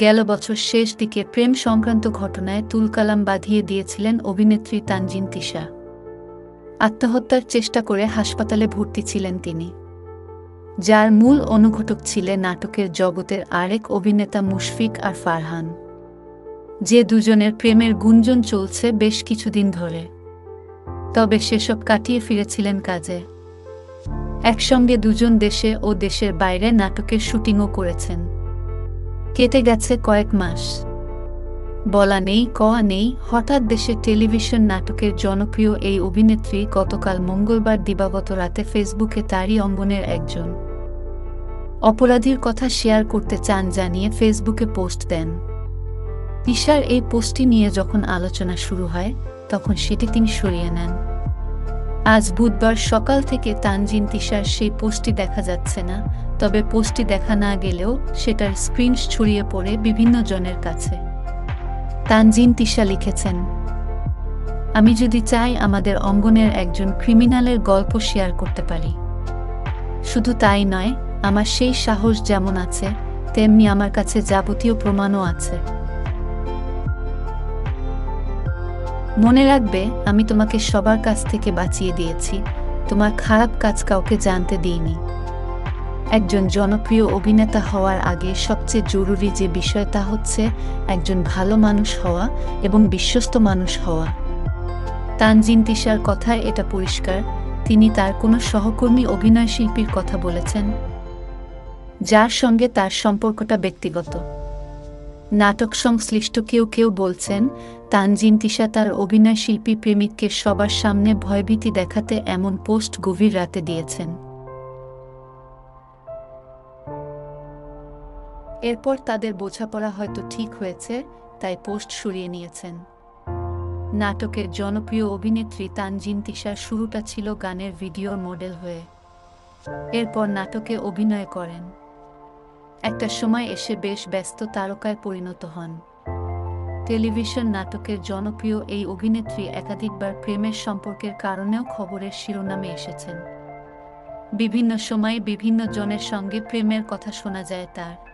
গেল বছর শেষ দিকে প্রেম সংক্রান্ত ঘটনায় তুলকালাম বাঁধিয়ে দিয়েছিলেন অভিনেত্রী তানজিন তিশা। আত্মহত্যার চেষ্টা করে হাসপাতালে ভর্তি ছিলেন তিনি। যার মূল অনুঘটক ছিলেন নাটকের জগতের আরেক অভিনেতা মুশফিক আর ফারহান। যে দুজনের প্রেমের গুঞ্জন চলছে বেশ কিছুদিন ধরে। তবে সেসব কাটিয়ে ফিরেছিলেন কাজে। একসঙ্গে দুজন দেশে ও দেশের বাইরে নাটকের শুটিংও করেছেন। কেটে গেছে কয়েক মাস। বলা নেই, কওয়া নেই, হঠাৎ দেশের টেলিভিশন নাটকের জনপ্রিয় এই অভিনেত্রী গতকাল মঙ্গলবার দিবাগত রাতে ফেসবুকে তারই অঙ্গনের একজন। অপরাধীর কথা শেয়ার করতে চান জানিয়ে ফেসবুকে পোস্ট দেন। তিশার এই পোস্টটি নিয়ে যখন আলোচনা শুরু হয়, তখন সেটি তিনি সরিয়ে নেন। আজ বুধবার সকাল থেকে তানজিন তিশার সেই পোস্টটি দেখা যাচ্ছে না তবে পোস্টটি দেখা না গেলেও সেটার স্ক্রিন ছড়িয়ে পড়ে বিভিন্ন জনের কাছে। তানজিন তিশা লিখেছেন, আমি যদি চাই আমাদের অঙ্গনের একজন ক্রিমিনালের গল্প শেয়ার করতে পারি। শুধু তাই নয়, আমার সেই সাহস যেমন আছে, তেমনি আমার কাছে যাবতীয় প্রমাণও আছে। মনে রাখবে, আমি তোমাকে সবার কাছ থেকে বাঁচিয়ে দিয়েছি। তোমার খারাপ কাজ কাউকে জানতে দিইনি। একজন জনপ্রিয় অভিনেতা হওয়ার আগে সবচেয়ে জরুরি যে বিষয় তা হচ্ছে একজন ভালো মানুষ হওয়া এবং বিশ্বস্ত মানুষ হওয়া। তানজিন তিশার কথায় এটা পরিষ্কার, তিনি তার কোনো সহকর্মী অভিনয় শিল্পীর কথা বলেছেন, যার সঙ্গে তার সম্পর্কটা ব্যক্তিগত। নাটক সংশ্লিষ্ট কেউ কেউ বলছেন, তানজিন তিশা তার অভিনয় শিল্পী প্রেমিককে সবার সামনে ভয়ভীতি দেখাতে এমন পোস্ট গভীর রাতে দিয়েছেন। এরপর তাদের বোঝাপড়া হয়তো ঠিক হয়েছে, তাই পোস্ট সরিয়ে নিয়েছেন। নাটকের জনপ্রিয় অভিনেত্রী তানজিন তিশার শুরুটা ছিল গানের ভিডিওর মডেল হয়ে। এরপর নাটকে অভিনয় করেন। একটা সময় এসে বেশ ব্যস্ত তারকায় পরিণত হন। টেলিভিশন নাটকের জনপ্রিয় এই অভিনেত্রী একাধিকবার প্রেমের সম্পর্কের কারণেও খবরের শিরোনামে এসেছেন। বিভিন্ন সময়ে বিভিন্ন জনের সঙ্গে প্রেমের কথা শোনা যায় তার।